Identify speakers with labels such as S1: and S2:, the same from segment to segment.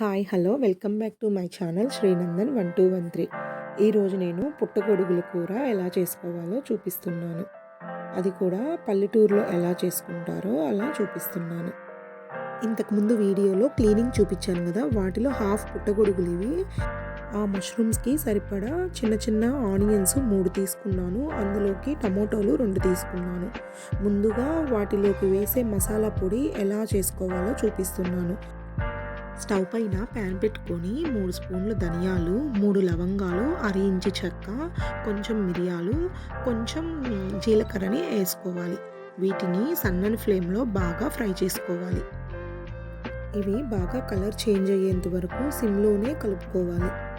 S1: Hi hello. Welcome back to my channel Srinandan one two one three. ఈరోజు నేను పుట్టగొడుగుల కూర ఎలా చేసుకోవాలో చూపిస్తున్నాను. అది కూడా పల్లెటూరులో ఎలా చేసుకుంటారో అలా చూపిస్తున్నాను. ఇంతకుముందు వీడియోలో క్లీనింగ్ చూపించాను కదా వాటిలో హాఫ్ పుట్టగొడుగులు ఇవి. ఆ మష్రూమ్స్కి సరిపడా చిన్న చిన్న ఆనియన్స్ మూడు తీసుకున్నాను. అందులోకి టమోటోలు రెండు తీసుకున్నాను. ముందుగా వాటిలోకి వేసే మసాలా పొడి ఎలా చేసుకోవాలో చూపిస్తున్నాను. స్టవ్ పైన ప్యాన్ పెట్టుకొని మూడు స్పూన్లు ధనియాలు మూడు లవంగాలు అర చెక్క కొంచెం మిరియాలు కొంచెం జీలకర్రని వేసుకోవాలి. వీటిని సన్నని ఫ్లేమ్లో బాగా ఫ్రై చేసుకోవాలి. ఇవి బాగా కలర్ చేంజ్ అయ్యేంత వరకు సిమ్లోనే కలుపుకోవాలి.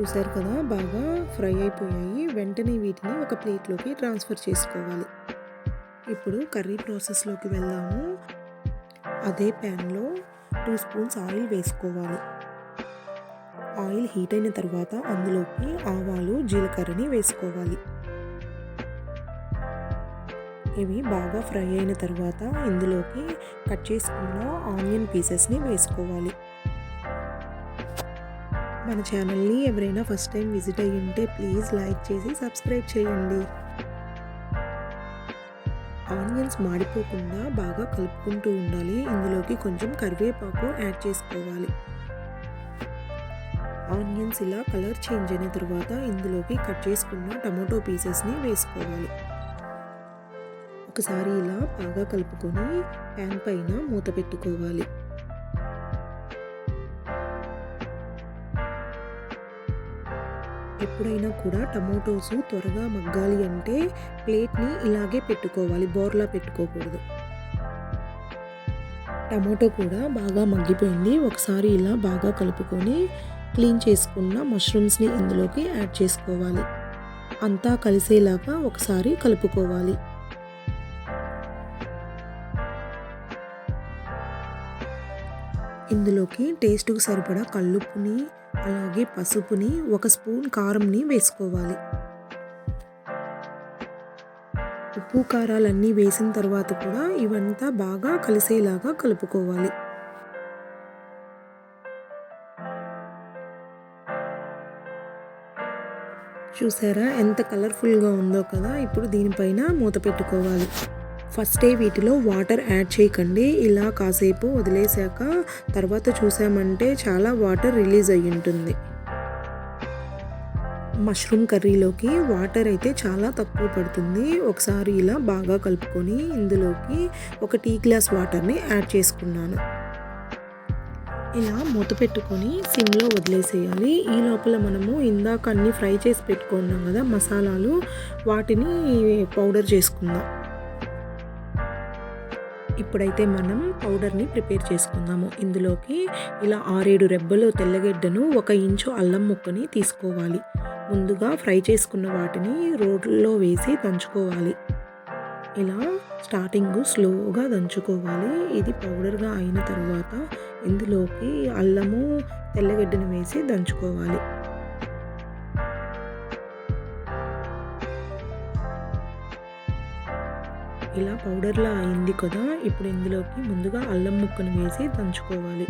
S1: చూసారు కదా బాగా ఫ్రై అయిపోయాయి. వెంటనే వీటిని ఒక ప్లేట్లోకి ట్రాన్స్ఫర్ చేసుకోవాలి. ఇప్పుడు కర్రీ ప్రాసెస్లోకి వెళ్దాము. అదే ప్యాన్లో టూ స్పూన్స్ ఆయిల్ వేసుకోవాలి. ఆయిల్ హీట్ అయిన తర్వాత అందులోకి ఆవాలు జీలకర్రని వేసుకోవాలి. ఇవి బాగా ఫ్రై అయిన తర్వాత ఇందులోకి కట్ చేసుకున్న ఆనియన్ పీసెస్ని వేసుకోవాలి. మన ఛానల్ని ఎవరైనా ఫస్ట్ టైం విజిట్ అయ్యి ఉంటే ప్లీజ్ లైక్ చేసి సబ్స్క్రైబ్ చేయండి. ఆనియన్స్ మాడిపోకుండా బాగా కలుపుకుంటూ ఉండాలి. ఇందులోకి కొంచెం కరివేపాకు యాడ్ చేసుకోవాలి. ఆనియన్స్ ఇలా కలర్ చేంజ్ అయిన తర్వాత ఇందులోకి కట్ చేసుకున్న టమాటో పీసెస్ని వేసుకోవాలి. ఒకసారి ఇలా బాగా కలుపుకొని ప్యాన్ పైన మూత పెట్టుకోవాలి. ఎప్పుడైనా కూడా టమోటోస్ త్వరగా మగ్గాలి అంటే ప్లేట్ని ఇలాగే పెట్టుకోవాలి బోర్లా పెట్టుకోకూడదు. టమాటో కూడా బాగా మగ్గిపోయింది. ఒకసారి ఇలా బాగా కలుపుకొని క్లీన్ చేసుకున్న మష్రూమ్స్ని ఇందులోకి యాడ్ చేసుకోవాలి. అంతా కలిసేలాగా ఒకసారి కలుపుకోవాలి. ఇందులోకి టేస్ట్కు సరిపడా కల్లుప్పుని అలాగే పసుపుని ఒక స్పూన్ కారంని వేసుకోవాలి. ఉప్పు కారాలన్నీ వేసిన తర్వాత కూడా ఇవంతా బాగా కలిసేలాగా కలుపుకోవాలి. చూసారా ఎంత కలర్ఫుల్గా ఉందో కదా ఇప్పుడు దీనిపైన మూత పెట్టుకోవాలి. ఫస్టే వీటిలో వాటర్ యాడ్ చేయకండి. ఇలా కాసేపు వదిలేసాక తర్వాత చూసామంటే చాలా వాటర్ రిలీజ్ అయ్యి ఉంటుంది. మష్రూమ్ కర్రీలోకి వాటర్ అయితే చాలా తక్కువ పడుతుంది. ఒకసారి ఇలా బాగా కలుపుకొని ఇందులోకి ఒక టీ గ్లాస్ వాటర్ని యాడ్ చేసుకున్నాను. ఇలా మూత పెట్టుకొని సిమ్లో వదిలేసేయాలి. ఈ లోపల మనము ఇందాక అన్ని ఫ్రై చేసి పెట్టుకున్నాం కదా మసాలాలు వాటిని పౌడర్ చేసుకుందాం. ఇప్పుడైతే మనం పౌడర్ని ప్రిపేర్ చేసుకుందాము. ఇందులోకి ఇలా ఆరేడు రెబ్బలు తెల్లగడ్డను ఒక ఇంచు అల్లం ముక్కని తీసుకోవాలి. ముందుగా ఫ్రై చేసుకున్న వాటిని రోడ్లో వేసి దంచుకోవాలి. ఇలా స్టార్టింగ్ స్లోగా దంచుకోవాలి. ఇది పౌడర్గా అయిన తర్వాత ఇందులోకి అల్లము తెల్లగడ్డను వేసి దంచుకోవాలి. ఇలా పౌడర్లా అయింది కదా ఇప్పుడు ఇందులోకి ముందుగా అల్లం ముక్కను వేసి దంచుకోవాలి.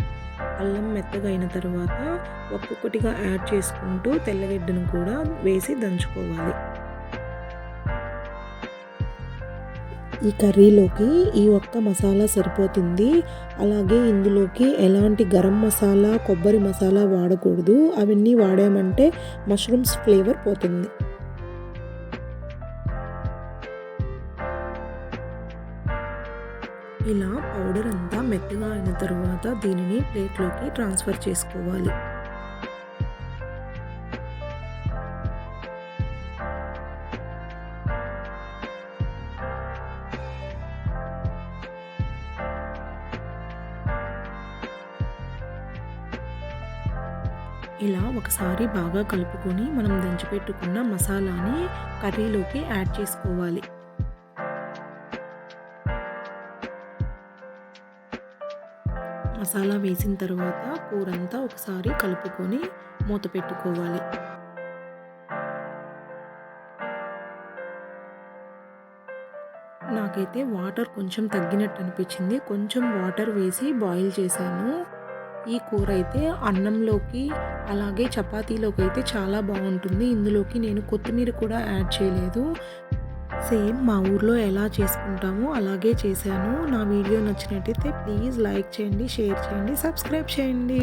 S1: అల్లం మెత్తగా అయిన తర్వాత ఒక్కొక్కటిగా యాడ్ చేసుకుంటూ తెల్లగడ్డను కూడా వేసి దంచుకోవాలి. ఈ కర్రీలోకి ఈ ఒక్క మసాలా సరిపోతుంది. అలాగే ఇందులోకి ఎలాంటి గరం మసాలా కొబ్బరి మసాలా వాడకూడదు. అవన్నీ వాడామంటే మష్రూమ్స్ ఫ్లేవర్ పోతుంది. ఇలా పౌడర్ అంతా మెత్తగా అయిన తర్వాత దీనిని ప్లేట్లోకి ట్రాన్స్ఫర్ చేసుకోవాలి. ఇలా ఒకసారి బాగా కలుపుకొని మనం దంచిపెట్టుకున్న మసాలాని కర్రీలోకి యాడ్ చేసుకోవాలి. మసాలా వేసిన తర్వాత కూరంతా ఒకసారి కలుపుకొని మూత పెట్టుకోవాలి. నాకైతే వాటర్ కొంచెం తగ్గినట్టు అనిపించింది. కొంచెం వాటర్ వేసి బాయిల్ చేశాను. ఈ కూర అయితే అన్నంలోకి అలాగే చపాతీలోకి అయితే చాలా బాగుంటుంది. ఇందులోకి నేను కొత్తిమీర కూడా యాడ్ చేయలేదు. సేమ్ మా ఊర్లో ఎలా చేసుకుంటామో అలాగే చేశాను. నా వీడియో నచ్చినట్టయితే ప్లీజ్ లైక్ చేయండి షేర్ చేయండి సబ్స్క్రైబ్ చేయండి.